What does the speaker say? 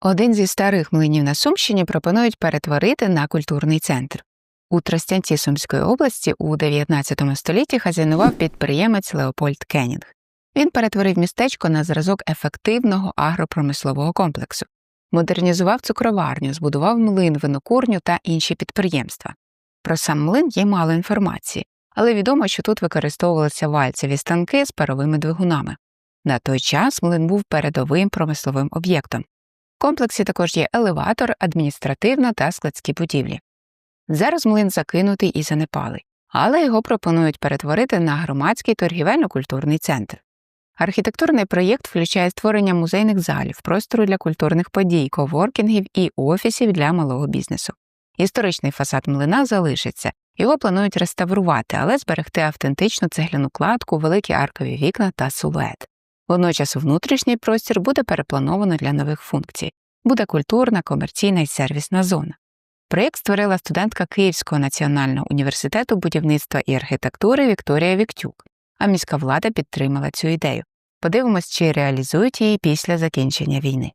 Один зі старих млинів на Сумщині пропонують перетворити на культурний центр. У Тростянці Сумської області у 19 столітті хазяйнував підприємець Леопольд Кенінг. Він перетворив містечко на зразок ефективного агропромислового комплексу, модернізував цукроварню, збудував млин, винокурню та інші підприємства. Про сам млин є мало інформації, але відомо, що тут використовувалися вальцеві станки з паровими двигунами. На той час млин був передовим промисловим об'єктом. Комплексі також є елеватор, адміністративна та складські будівлі. Зараз млин закинутий і занепалий, але його пропонують перетворити на громадський торгівельно-культурний центр. Архітектурний проєкт включає створення музейних залів, простору для культурних подій, коворкінгів і офісів для малого бізнесу. Історичний фасад млина залишиться, його планують реставрувати, але зберегти автентичну цегляну кладку, великі аркові вікна та силует. Водночас внутрішній простір буде переплановано для нових функцій, буде культурна, комерційна і сервісна зона. Проєкт створила студентка Київського національного університету будівництва і архітектури Вікторія Віктюк, а міська влада підтримала цю ідею. Подивимось, чи реалізують її після закінчення війни.